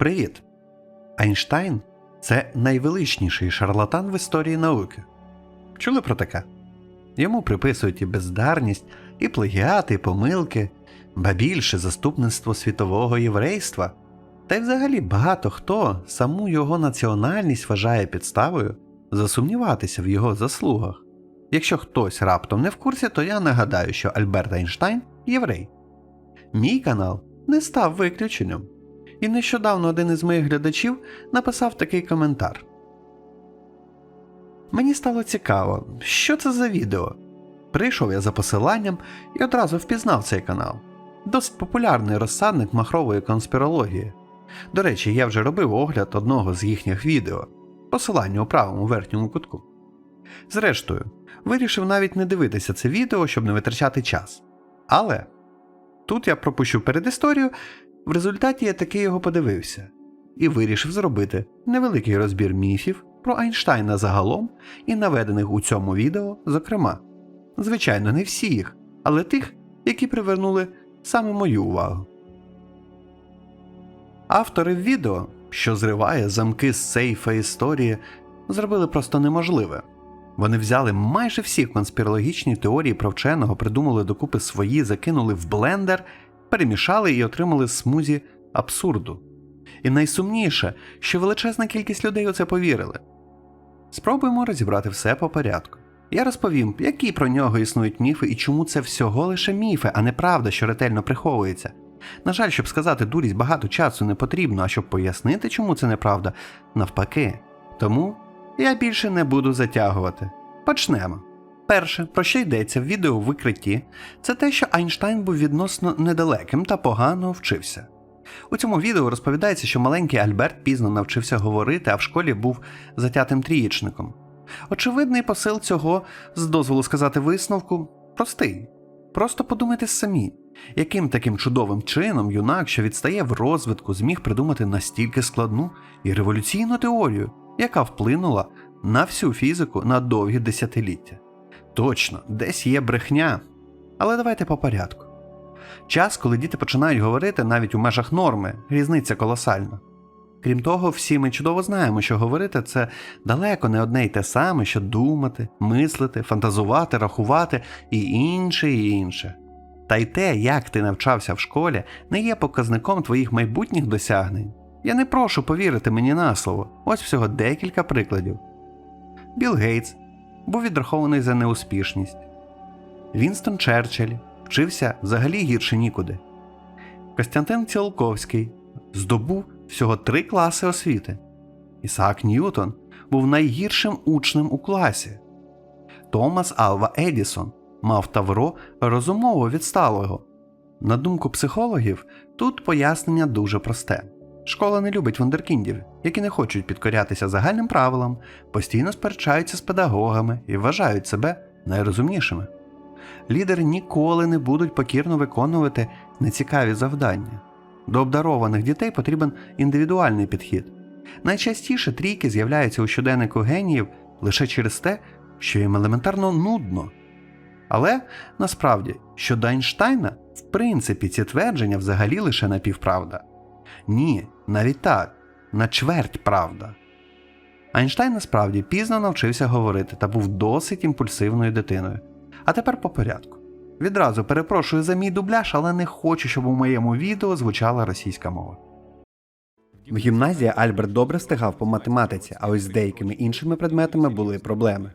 Привіт! Айнштайн це найвеличніший шарлатан в історії науки. Чули про таке? Йому приписують і бездарність, і плагіати, і помилки, ба більше заступництво світового єврейства. Та й взагалі багато хто саму його національність вважає підставою засумніватися в його заслугах. Якщо хтось раптом не в курсі, то я нагадаю, що Альберт Айнштайн єврей. Мій канал не став виключенням. І нещодавно один із моїх глядачів написав такий коментар. Мені стало цікаво, що це за відео. Прийшов я за посиланням і одразу впізнав цей канал. Досить популярний розсадник махрової конспірології. До речі, я вже робив огляд одного з їхніх відео, посилання у правому верхньому кутку. Зрештою, вирішив навіть не дивитися це відео, щоб не витрачати час. Але тут я пропущу передісторію, в результаті я таки його подивився і вирішив зробити невеликий розбір міфів про Айнштайна загалом і наведених у цьому відео, зокрема. Звичайно, не всіх, але тих, які привернули саме мою увагу. Автори відео, що зриває замки з сейфа історії, зробили просто неможливе. Вони взяли майже всі конспірологічні теорії про вченого, придумали докупи свої, закинули в блендер, перемішали і отримали смузі абсурду. І найсумніше, що величезна кількість людей у це повірили. Спробуємо розібрати все по порядку. Я розповім, які про нього існують міфи і чому це всього лише міфи, а не правда, що ретельно приховується. На жаль, щоб сказати дурість багато часу не потрібно, а щоб пояснити, чому це неправда, навпаки. Тому я більше не буду затягувати. Почнемо. Перше, про що йдеться в відео викритті, це те, що Айнштайн був відносно недалеким та погано вчився. У цьому відео розповідається, що маленький Альберт пізно навчився говорити, а в школі був затятим трієчником. Очевидний посил цього, з дозволу сказати висновку, простий. Просто подумайте самі, яким таким чудовим чином юнак, що відстає в розвитку, зміг придумати настільки складну і революційну теорію, яка вплинула на всю фізику на довгі десятиліття. Точно, десь є брехня. Але давайте по порядку. Час, коли діти починають говорити навіть у межах норми, різниця колосальна. Крім того, всі ми чудово знаємо, що говорити це далеко не одне й те саме, що думати, мислити, фантазувати, рахувати і інше, і інше. Та й те, як ти навчався в школі, не є показником твоїх майбутніх досягнень. Я не прошу повірити мені на слово, ось всього декілька прикладів. Білл Гейтс був відрахований за неуспішність. Вінстон Черчилль вчився взагалі гірше нікуди. Костянтин Ціолковський здобув всього три класи освіти. Ісаак Ньютон був найгіршим учнем у класі. Томас Алва Едісон мав тавро розумово відсталого. На думку психологів, тут пояснення дуже просте. Школа не любить вундеркіндів, які не хочуть підкорятися загальним правилам, постійно сперечаються з педагогами і вважають себе найрозумнішими. Лідери ніколи не будуть покірно виконувати нецікаві завдання. До обдарованих дітей потрібен індивідуальний підхід. Найчастіше трійки з'являються у щоденнику геніїв лише через те, що їм елементарно нудно. Але насправді, щодо Айнштайна, в принципі, ці твердження взагалі лише напівправда. Ні, навіть так, на чверть правда. Айнштайн насправді пізно навчився говорити та був досить імпульсивною дитиною. А тепер по порядку. Відразу перепрошую за мій дубляж, але не хочу, щоб у моєму відео звучала російська мова. В гімназії Альберт добре встигав по математиці, а ось з деякими іншими предметами були проблеми.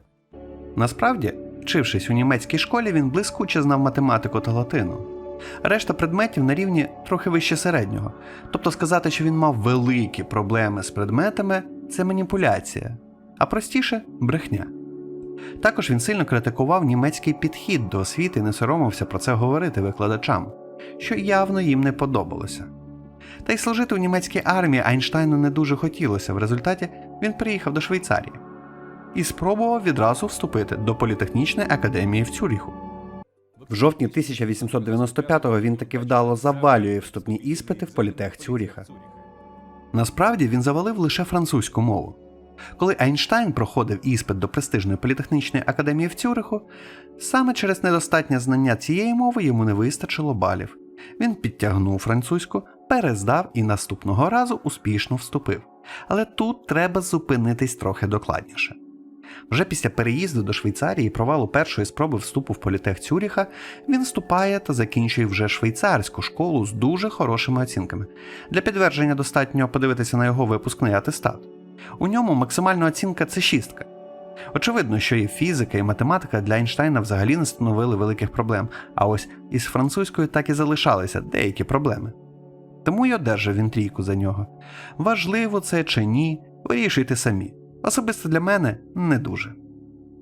Насправді, вчившись у німецькій школі, він блискуче знав математику та латину. Решта предметів на рівні трохи вище середнього. Тобто сказати, що він мав великі проблеми з предметами це маніпуляція, а простіше брехня. Також він сильно критикував німецький підхід до освіти і не соромився про це говорити викладачам, що явно їм не подобалося. Та й служити у німецькій армії Айнштайну не дуже хотілося, в результаті він приїхав до Швейцарії і спробував відразу вступити до політехнічної академії в Цюріху. В жовтні 1895-го він таки вдало завалює вступні іспити в політех Цюріха. Насправді він завалив лише французьку мову. Коли Айнштайн проходив іспит до престижної політехнічної академії в Цюриху, саме через недостатнє знання цієї мови йому не вистачило балів. Він підтягнув французьку, перездав і наступного разу успішно вступив. Але тут треба зупинитись трохи докладніше. Вже після переїзду до Швейцарії провалу першої спроби вступу в політех Цюріха він вступає та закінчує вже швейцарську школу з дуже хорошими оцінками. Для підтвердження достатньо подивитися на його випускний атестат. У ньому максимальна оцінка це шістка. Очевидно, що і фізика, і математика для Ейнштейна взагалі не становили великих проблем, а ось із французькою так і залишалися деякі проблеми. Тому й одержав він трійку за нього. Важливо це чи ні, вирішуйте самі. Особисто для мене не дуже.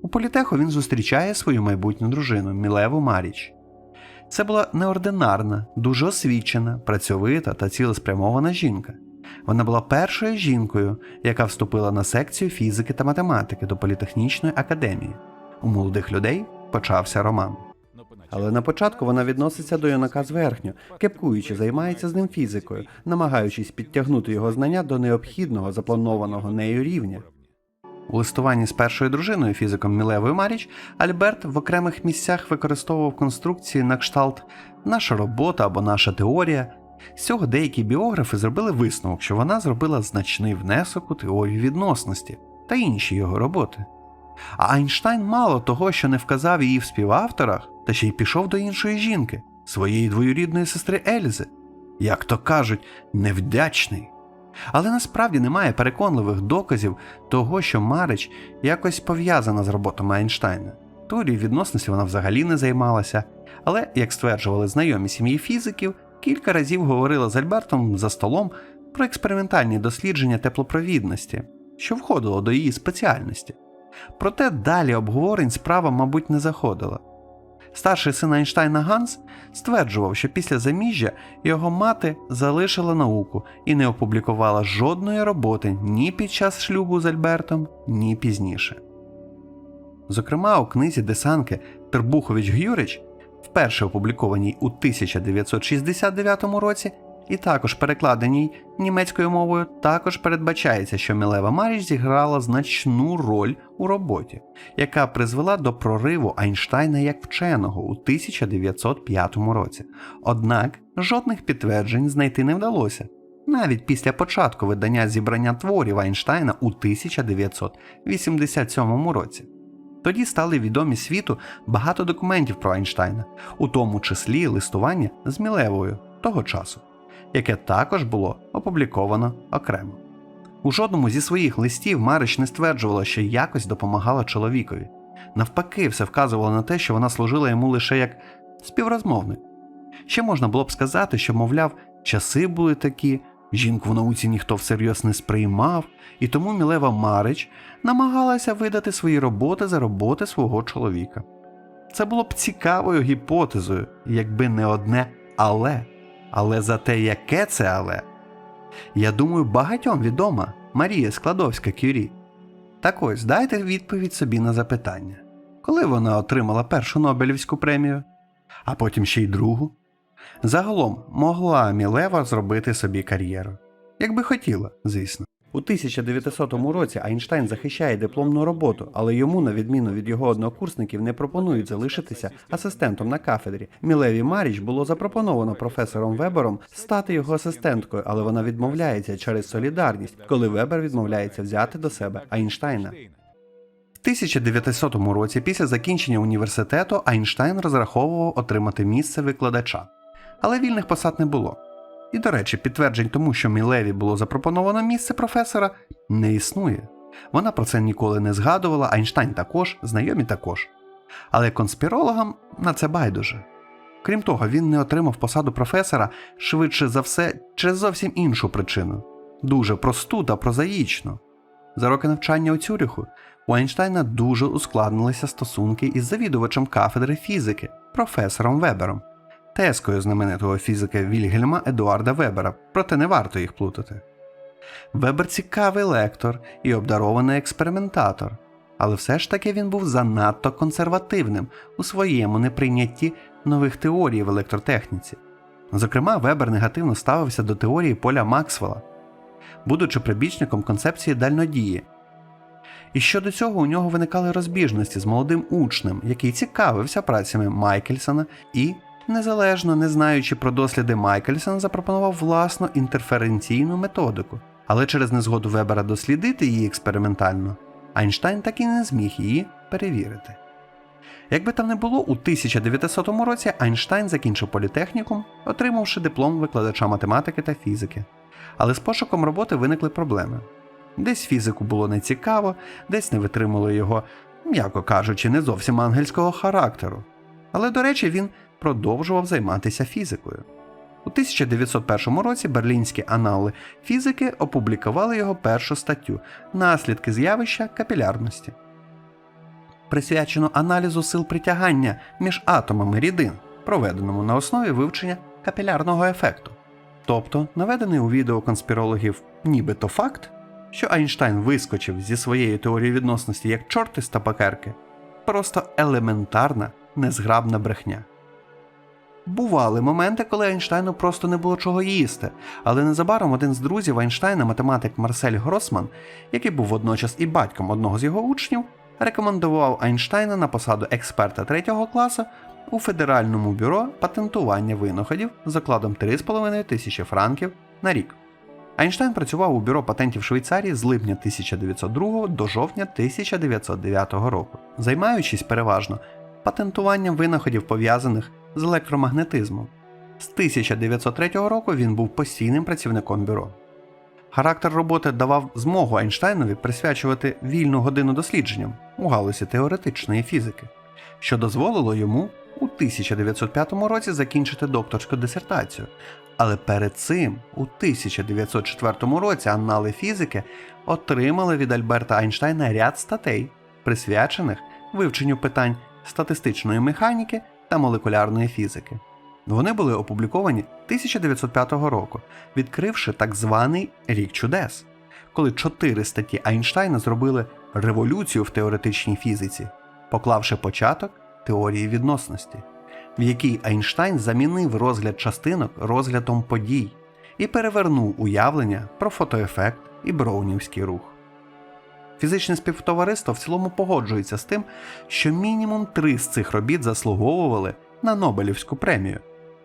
У політеху він зустрічає свою майбутню дружину Мілеву Маріч. Це була неординарна, дуже освічена, працьовита та цілеспрямована жінка. Вона була першою жінкою, яка вступила на секцію фізики та математики до політехнічної академії. У молодих людей почався роман. Але на початку вона відноситься до юнака зверхньо, кепкуючи, займається з ним фізикою, намагаючись підтягнути його знання до необхідного запланованого нею рівня. У листуванні з першою дружиною фізиком Мілевою Маріч Альберт в окремих місцях використовував конструкції на кшталт наша робота або наша теорія. З цього деякі біографи зробили висновок, що вона зробила значний внесок у теорію відносності та інші його роботи. А Айнштайн мало того, що не вказав її в співавторах, та ще й пішов до іншої жінки, своєї двоюрідної сестри Ельзи. Як то кажуть, невдячний. Але насправді немає переконливих доказів того, що Марич якось пов'язана з роботами Айнштайна. Теорією відносності вона взагалі не займалася, але, як стверджували знайомі сім'ї фізиків, кілька разів говорила з Альбертом за столом про експериментальні дослідження теплопровідності, що входило до її спеціальності. Проте далі обговорень справа, мабуть, не заходила. Старший син Ейнштейна Ганс стверджував, що після заміжжя його мати залишила науку і не опублікувала жодної роботи ні під час шлюбу з Альбертом, ні пізніше. Зокрема, у книзі Десанки Тербухович Гюрич, вперше опублікованій у 1969 році, і також перекладеній німецькою мовою, також передбачається, що Мілева Маріч зіграла значну роль у роботі, яка призвела до прориву Айнштайна як вченого у 1905 році. Однак жодних підтверджень знайти не вдалося. Навіть після початку видання зібрання творів Айнштайна у 1987 році. Тоді стали відомі світу багато документів про Айнштайна, у тому числі листування з Мілевою того часу, яке також було опубліковано окремо. У жодному зі своїх листів Марич не стверджувала, що якось допомагала чоловікові. Навпаки, все вказувало на те, що вона служила йому лише як співрозмовник. Ще можна було б сказати, що, мовляв, часи були такі, жінку в науці ніхто всерйоз не сприймав, і тому Мілева Марич намагалася видати свої роботи за роботи свого чоловіка. Це було б цікавою гіпотезою, якби не одне але. Але за те, яке це але. Я думаю, багатьом відома Марія Складовська Кюрі. Так ось дайте відповідь собі на запитання, коли вона отримала першу Нобелівську премію, а потім ще й другу. Загалом могла Мілева зробити собі кар'єру, якби хотіла, звісно. У 1900 році Айнштайн захищає дипломну роботу, але йому, на відміну від його однокурсників, не пропонують залишитися асистентом на кафедрі. Мілеві Маріч було запропоновано професором Вебером стати його асистенткою, але вона відмовляється через солідарність, коли Вебер відмовляється взяти до себе Айнштайна. В 1900 році, після закінчення університету, Айнштайн розраховував отримати місце викладача, але вільних посад не було. І, до речі, підтверджень тому, що Мілеві було запропоновано місце професора, не існує. Вона про це ніколи не згадувала, Айнштайн також, знайомі також. Але конспірологам на це байдуже. Крім того, він не отримав посаду професора швидше за все через зовсім іншу причину дуже просту та прозаїчну. За роки навчання у Цюріху у Айнштайна дуже ускладнилися стосунки із завідувачем кафедри фізики, професором Вебером тескою знаменитого фізика Вільгельма Едуарда Вебера, проте не варто їх плутати. Вебер цікавий лектор і обдарований експериментатор, але все ж таки він був занадто консервативним у своєму неприйнятті нових теорій в електротехніці. Зокрема, Вебер негативно ставився до теорії поля Максвелла, будучи прибічником концепції дальнодії. І щодо цього у нього виникали розбіжності з молодим учнем, який цікавився працями Майкельсона і незалежно не знаючи про досліди Майкельсона, запропонував власну інтерференційну методику, але через незгоду Вебера дослідити її експериментально, Айнштайн так і не зміг її перевірити. Якби там не було, у 1900 році Айнштайн закінчив політехнікум, отримавши диплом викладача математики та фізики. Але з пошуком роботи виникли проблеми. Десь фізику було нецікаво, десь не витримало його, м'яко кажучи, не зовсім ангельського характеру. Але, до речі, він продовжував займатися фізикою. У 1901 році берлінські анали фізики опублікували його першу статтю Наслідки з'явища капілярності, присвячену аналізу сил притягання між атомами рідин, проведеному на основі вивчення капілярного ефекту. Тобто, наведений у відео конспірологів нібито факт, що Айнштайн вискочив зі своєї теорії відносності як чорти з табакерки, просто елементарна, незграбна брехня. Бували моменти, коли Айнштайну просто не було чого їсти, але незабаром один з друзів Айнштайна, математик Марсель Гросман, який був водночас і батьком одного з його учнів, рекомендував Айнштайна на посаду експерта третього класу у Федеральному бюро патентування винаходів з окладом 3,5 тисячі франків на рік. Айнштайн працював у бюро патентів Швейцарії з липня 1902 до жовтня 1909 року, займаючись переважно патентуванням винаходів пов'язаних з електромагнетизмом. З 1903 року він був постійним працівником бюро. Характер роботи давав змогу Айнштайнові присвячувати вільну годину дослідженням у галузі теоретичної фізики, що дозволило йому у 1905 році закінчити докторську дисертацію. Але перед цим, у 1904 році, анали фізики отримали від Альберта Айнштайна ряд статей, присвячених вивченню питань статистичної механіки та молекулярної фізики. Вони були опубліковані 1905 року, відкривши так званий рік чудес, коли чотири статті Айнштайна зробили революцію в теоретичній фізиці, поклавши початок теорії відносності, в якій Айнштайн замінив розгляд частинок розглядом подій і перевернув уявлення про фотоефект і броунівський рух. Фізичне співтовариство в цілому погоджується з тим, що мінімум три з цих робіт заслуговували на Нобелівську премію,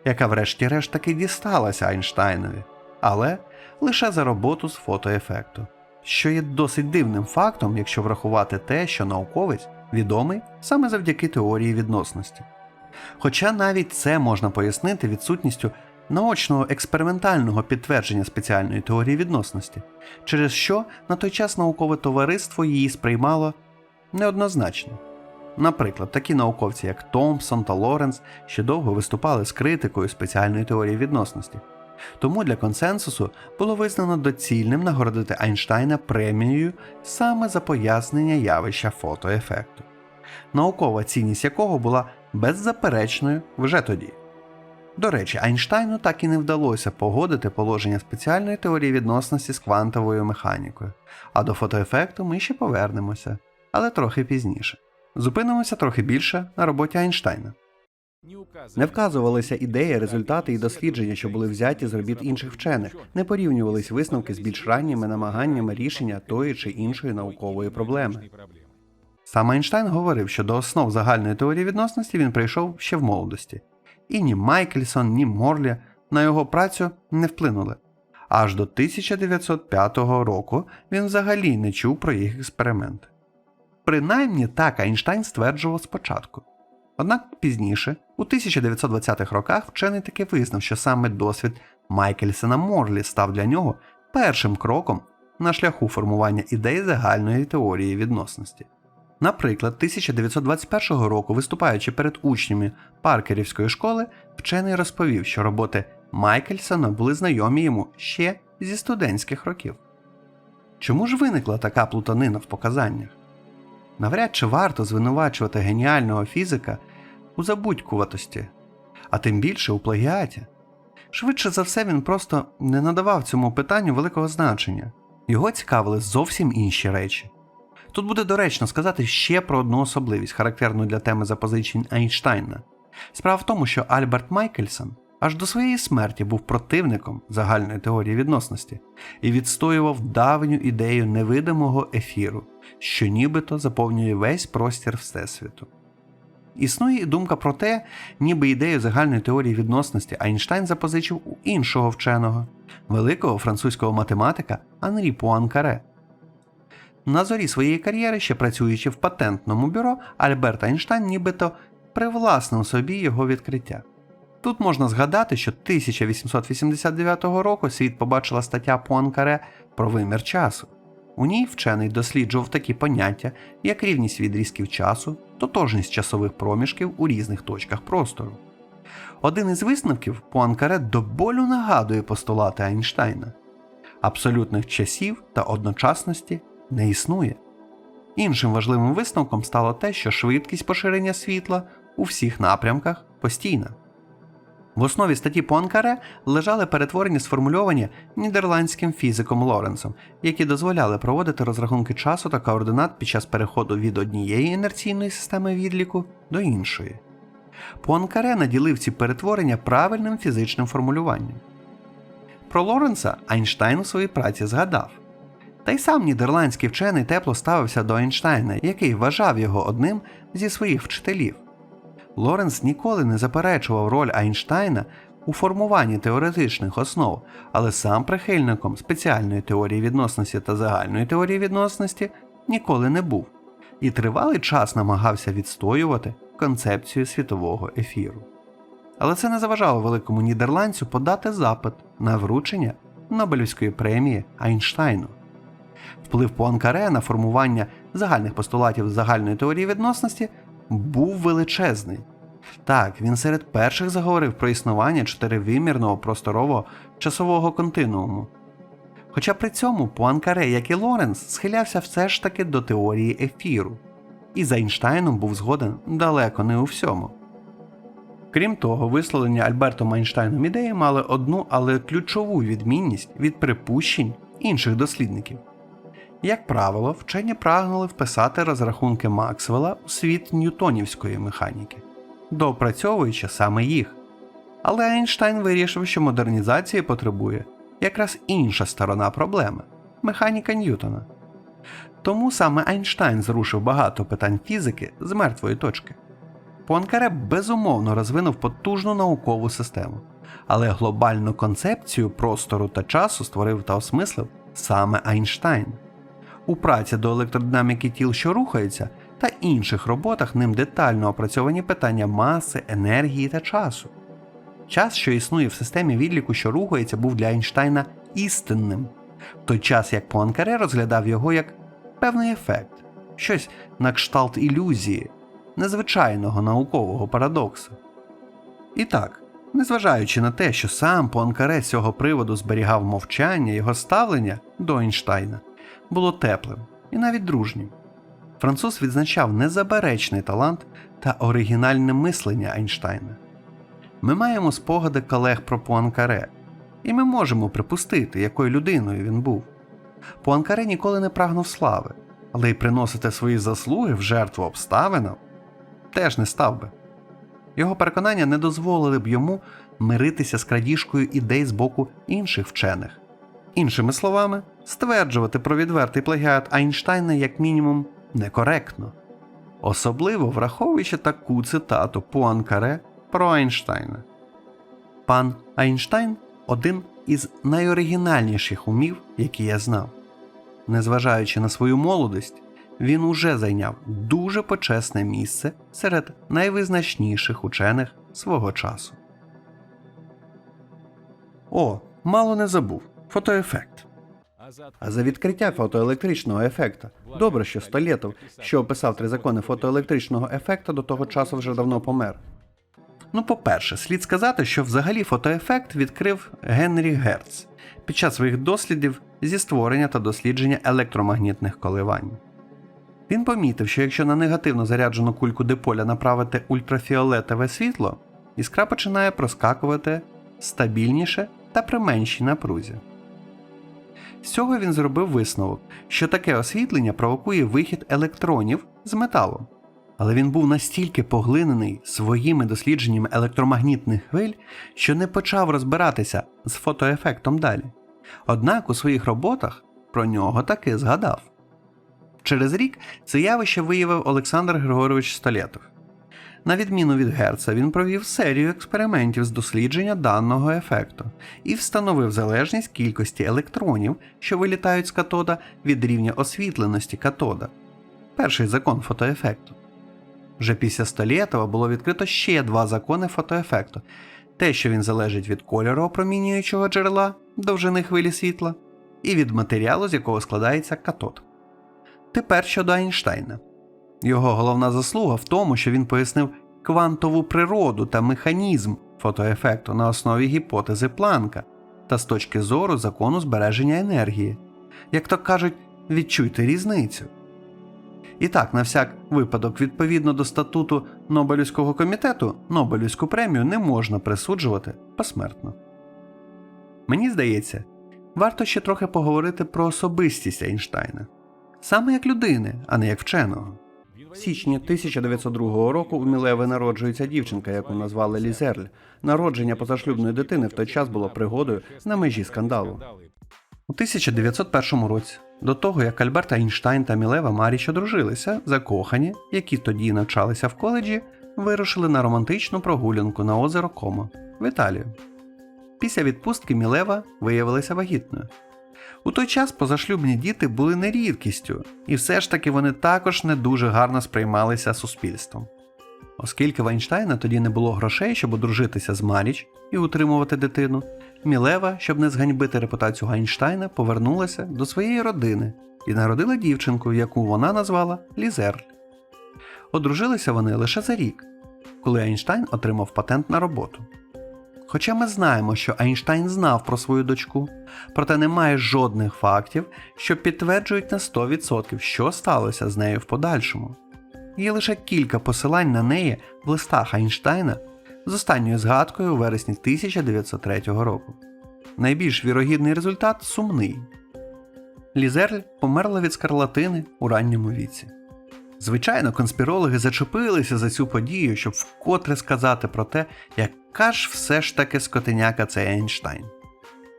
яка врешті-решт таки дісталася Айнштайнові, але лише за роботу з фотоефекту, що є досить дивним фактом, якщо врахувати те, що науковець відомий саме завдяки теорії відносності. Хоча навіть це можна пояснити відсутністю наочного експериментального підтвердження спеціальної теорії відносності, через що на той час наукове товариство її сприймало неоднозначно. Наприклад, такі науковці, як Томпсон та Лоренс, ще довго виступали з критикою спеціальної теорії відносності. Тому для консенсусу було визнано доцільним нагородити Айнштайна премією саме за пояснення явища фотоефекту, наукова цінність якого була беззаперечною вже тоді. До речі, Айнштайну так і не вдалося погодити положення спеціальної теорії відносності з квантовою механікою, а до фотоефекту ми ще повернемося, але трохи пізніше. Зупинимося трохи більше на роботі Айнштайна. Не вказувалися ідеї, результати і дослідження, що були взяті з робіт інших вчених, не порівнювались висновки з більш ранніми намаганнями рішення тої чи іншої наукової проблеми. Сам Айнштайн говорив, що до основ загальної теорії відносності він прийшов ще в молодості, і ні Майкельсон, ні Морлі на його працю не вплинули. Аж до 1905 року він взагалі не чув про їх експерименти. Принаймні так Айнштайн стверджував спочатку. Однак пізніше, у 1920-х роках, вчений таки визнав, що саме досвід Майкельсона Морлі став для нього першим кроком на шляху формування ідей загальної теорії відносності. Наприклад, 1921 року, виступаючи перед учнями Паркерівської школи, вчений розповів, що роботи Майкельсона були знайомі йому ще зі студентських років. Чому ж виникла така плутанина в показаннях? Навряд чи варто звинувачувати геніального фізика у забудькуватості, а тим більше у плагіаті. Швидше за все, він просто не надавав цьому питанню великого значення, його цікавили зовсім інші речі. Тут буде доречно сказати ще про одну особливість, характерну для теми запозичень Айнштайна. Справа в тому, що Альберт Майкельсон аж до своєї смерті був противником загальної теорії відносності і відстоював давню ідею невидимого ефіру, що нібито заповнює весь простір Всесвіту. Існує і думка про те, ніби ідею загальної теорії відносності Айнштайн запозичив у іншого вченого, великого французького математика Анрі Пуанкаре. На зорі своєї кар'єри, ще працюючи в патентному бюро, Альберт Айнштайн нібито привласнив собі його відкриття. Тут можна згадати, що 1889 року світ побачила стаття Пуанкаре про вимір часу. У ній вчений досліджував такі поняття, як рівність відрізків часу, тотожність часових проміжків у різних точках простору. Один із висновків Пуанкаре до болю нагадує постулати Айнштайна. Абсолютних часів та одночасності не існує. Іншим важливим висновком стало те, що швидкість поширення світла у всіх напрямках постійна. В основі статті Пуанкаре лежали перетворення сформульовані нідерландським фізиком Лоренсом, які дозволяли проводити розрахунки часу та координат під час переходу від однієї інерційної системи відліку до іншої. Пуанкаре наділив ці перетворення правильним фізичним формулюванням. Про Лоренса Айнштайн у своїй праці згадав. Та й сам нідерландський вчений тепло ставився до Айнштайна, який вважав його одним зі своїх вчителів. Лоренс ніколи не заперечував роль Айнштайна у формуванні теоретичних основ, але сам прихильником спеціальної теорії відносності та загальної теорії відносності ніколи не був і тривалий час намагався відстоювати концепцію світового ефіру. Але це не заважало великому нідерландцю подати запит на вручення Нобелівської премії Айнштайну. Вплив Пуанкаре на формування загальних постулатів загальної теорії відносності був величезний. Так, він серед перших заговорив про існування чотиривимірного просторового часового континууму. Хоча при цьому Пуанкаре, як і Лоренс, схилявся все ж таки до теорії ефіру, і з Айнштайном був згоден далеко не у всьому. Крім того, висловлення Альбертом Айнштайном ідеї мали одну, але ключову відмінність від припущень інших дослідників. Як правило, вчені прагнули вписати розрахунки Максвелла у світ ньютонівської механіки, доопрацьовуючи саме їх. Але Айнштайн вирішив, що модернізації потребує якраз інша сторона проблеми механіка Ньютона. Тому саме Айнштайн зрушив багато питань фізики з мертвої точки. Пуанкаре безумовно розвинув потужну наукову систему, але глобальну концепцію простору та часу створив та осмислив саме Айнштайн. У праці до електродинаміки тіл, що рухаються, та інших роботах ним детально опрацьовані питання маси, енергії та часу. Час, що існує в системі відліку, що рухається, був для Айнштайна істинним, в той час як Пуанкаре розглядав його як певний ефект, щось на кшталт ілюзії, незвичайного наукового парадоксу. І так, незважаючи на те, що сам Пуанкаре з цього приводу зберігав мовчання, його ставлення до Айнштайна було теплим і навіть дружнім. Француз відзначав незаперечний талант та оригінальне мислення Айнштайна. Ми маємо спогади колег про Пуанкаре, і ми можемо припустити, якою людиною він був. Пуанкаре ніколи не прагнув слави, але й приносити свої заслуги в жертву обставинам теж не став би. Його переконання не дозволили б йому миритися з крадіжкою ідей з боку інших вчених. Іншими словами, стверджувати про відвертий плагіат Айнштайна як мінімум некоректно, особливо враховуючи таку цитату Пуанкаре про Айнштайна. Пан Айнштайн один із найоригінальніших умів, які я знав. Незважаючи на свою молодость, він уже зайняв дуже почесне місце серед найвизначніших учених свого часу. О, мало не забув фотоефект. А за відкриття фотоелектричного ефекта. Добре, що Столєтов, що описав три закони фотоелектричного ефекта, до того часу вже давно помер. Ну, по-перше, слід сказати, що взагалі фотоефект відкрив Генрі Герц під час своїх дослідів зі створення та дослідження електромагнітних коливань. Він помітив, що якщо на негативно заряджену кульку диполя направити ультрафіолетове світло, іскра починає проскакувати стабільніше та при меншій напрузі. З цього він зробив висновок, що таке освітлення провокує вихід електронів з металу. Але він був настільки поглинений своїми дослідженнями електромагнітних хвиль, що не почав розбиратися з фотоефектом далі. Однак у своїх роботах про нього таки згадав. Через рік це явище виявив Олександр Григорович Столєтов. На відміну від Герца, він провів серію експериментів з дослідження даного ефекту і встановив залежність кількості електронів, що вилітають з катода від рівня освітленості катода. Перший закон фотоефекту. Вже після Столєтова було відкрито ще два закони фотоефекту: те, що він залежить від кольору опромінюючого джерела довжини хвилі світла, і від матеріалу, з якого складається катод. Тепер щодо Айнштейна. Його головна заслуга в тому, що він пояснив квантову природу та механізм фотоефекту на основі гіпотези Планка та з точки зору закону збереження енергії. Як то кажуть, відчуйте різницю. І так, на всяк випадок, відповідно до статуту Нобелівського комітету, Нобелівську премію не можна присуджувати посмертно. Мені здається, варто ще трохи поговорити про особистість Ейнштейна. Саме як людини, а не як вченого. В січні 1902 року у Мілеви народжується дівчинка, яку назвали Лізерль. Народження позашлюбної дитини в той час було пригодою на межі скандалу. У 1901 році, до того як Альберт Ейнштейн та Мілева Маріч одружилися, закохані, які тоді навчалися в коледжі, вирушили на романтичну прогулянку на озеро Комо в Італію. Після відпустки Мілева виявилася вагітною. У той час позашлюбні діти були не рідкістю, і все ж таки вони також не дуже гарно сприймалися суспільством. Оскільки в Ейнштейна тоді не було грошей, щоб одружитися з Маріч і утримувати дитину, Мілева, щоб не зганьбити репутацію Ейнштейна, повернулася до своєї родини і народила дівчинку, яку вона назвала Лізерль. Одружилися вони лише за рік, коли Ейнштейн отримав патент на роботу. Хоча ми знаємо, що Ейнштейн знав про свою дочку, проте немає жодних фактів, що підтверджують на 100%, що сталося з нею в подальшому. Є лише кілька посилань на неї в листах Ейнштейна з останньою згадкою у вересні 1903 року. Найбільш вірогідний результат сумний. Лізерль померла від скарлатини у ранньому віці. Звичайно, конспірологи зачепилися за цю подію, щоб вкотре сказати про те, яка ж все ж таки скотиняка цей Ейнштейн.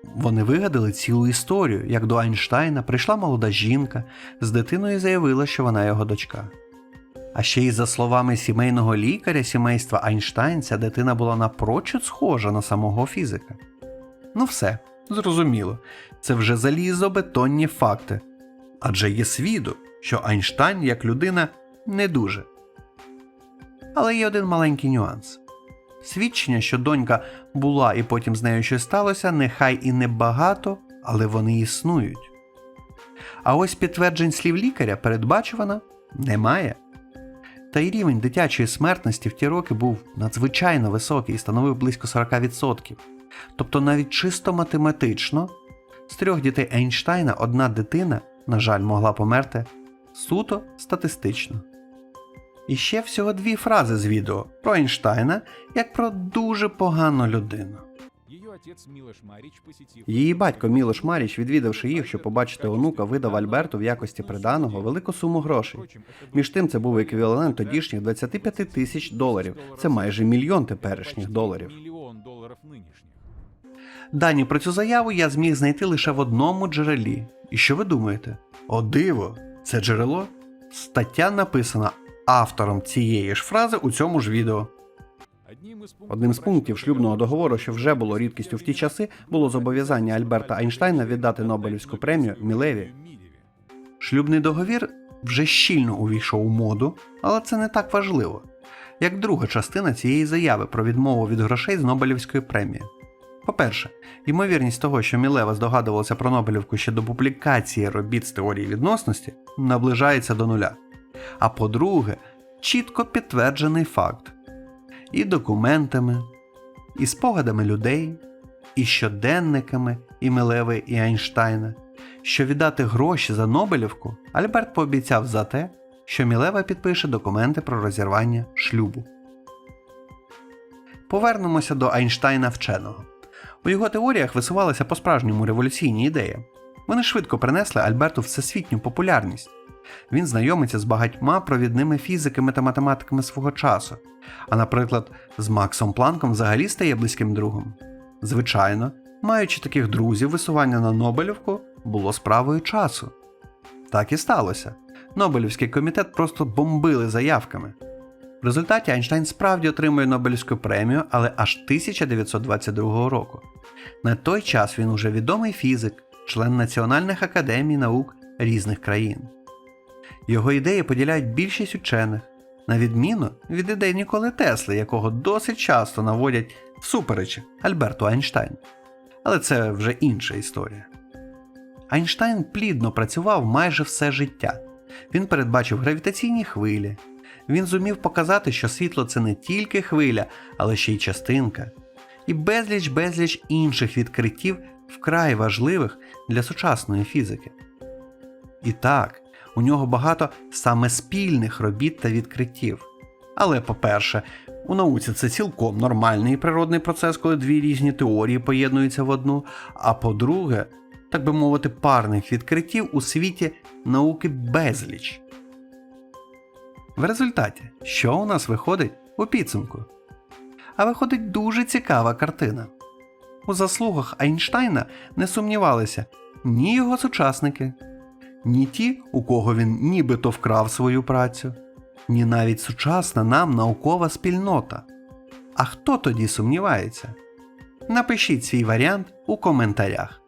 Вони вигадали цілу історію, як до Ейнштейна прийшла молода жінка з дитиною заявила, що вона його дочка. А ще й за словами сімейного лікаря сімейства Айнштайн, ця дитина була напрочуд схожа на самого фізика. Ну все, зрозуміло, це вже залізобетонні факти. Адже є свідок, що Айнштайн як людина не дуже. Але є один маленький нюанс. Свідчення, що донька була і потім з нею щось сталося, нехай і не багато, але вони існують. А ось підтверджень слів лікаря передбачувано немає. Та й рівень дитячої смертності в ті роки був надзвичайно високий і становив близько 40%. Тобто навіть чисто математично з трьох дітей Ейнштейна одна дитина, на жаль, могла померти суто статистично. І ще всього дві фрази з відео про Ейнштейна як про дуже погану людину. Ее отец Милош Марич, посетив... Її батько Мілош Маріч, відвідавши їх, щоб побачити онука, видав Альберту в якості приданого велику суму грошей. Між тим, це був еквівалент тодішніх 25 тисяч доларів. Це майже мільйон теперішніх доларів. Дані про цю заяву я зміг знайти лише в одному джерелі. І що ви думаєте? О, диво! Це джерело? Стаття написана автором цієї ж фрази у цьому ж відео. Одним з пунктів шлюбного договору, що вже було рідкістю в ті часи, було зобов'язання Альберта Айнштейна віддати Нобелівську премію Мілеві. Шлюбний договір вже щільно увійшов у моду, але це не так важливо, як друга частина цієї заяви про відмову від грошей з Нобелівської премії. По-перше, ймовірність того, що Мілева здогадувалася про Нобелівку ще до публікації робіт з теорії відносності, наближається до нуля. А по-друге, чітко підтверджений факт і документами, і спогадами людей, і щоденниками і Мілеви і Айнштайна, що віддати гроші за Нобелівку Альберт пообіцяв за те, що Мілева підпише документи про розірвання шлюбу. Повернемося до Айнштайна вченого. У його теоріях висувалися по-справжньому революційні ідеї. Вони швидко принесли Альберту всесвітню популярність. Він знайомиться з багатьма провідними фізиками та математиками свого часу, а, наприклад, з Максом Планком взагалі стає близьким другом. Звичайно, маючи таких друзів, висування на Нобелівку було справою часу. Так і сталося. Нобелівський комітет просто бомбили заявками. В результаті Айнштайн справді отримує Нобелівську премію, але аж 1922 року. На той час він уже відомий фізик, член Національних академій наук різних країн. Його ідеї поділяють більшість учених, на відміну від ідей Ніколи Тесли, якого досить часто наводять всупереч Альберту Айнштайну. Але це вже інша історія. Айнштайн плідно працював майже все життя. Він передбачив гравітаційні хвилі. Він зумів показати, що світло це не тільки хвиля, але ще й частинка. І безліч безліч інших відкриттів вкрай важливих для сучасної фізики. І так, у нього багато саме спільних робіт та відкриттів. Але, по-перше, у науці це цілком нормальний природний процес, коли дві різні теорії поєднуються в одну. А по-друге, так би мовити, парних відкриттів у світі науки безліч. В результаті, що у нас виходить у підсумку? А виходить дуже цікава картина. У заслугах Айнштайна не сумнівалися ні його сучасники, ні ті, у кого він нібито вкрав свою працю, ні навіть сучасна нам наукова спільнота. А хто тоді сумнівається? Напишіть свій варіант у коментарях.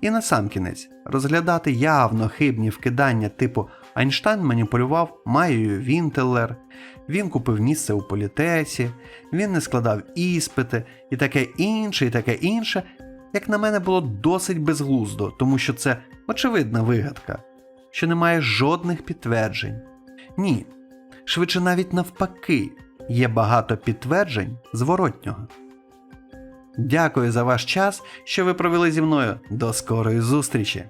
І насамкінець розглядати явно хибні вкидання типу Айнштайн маніпулював Майєю Вінтеллер, він купив місце у політесі, він не складав іспити і таке інше, і таке інше, як на мене, було досить безглуздо, тому що це очевидна вигадка, що немає жодних підтверджень. Ні, швидше навіть навпаки, є багато підтверджень зворотнього. Дякую за ваш час, що ви провели зі мною. До скорої зустрічі!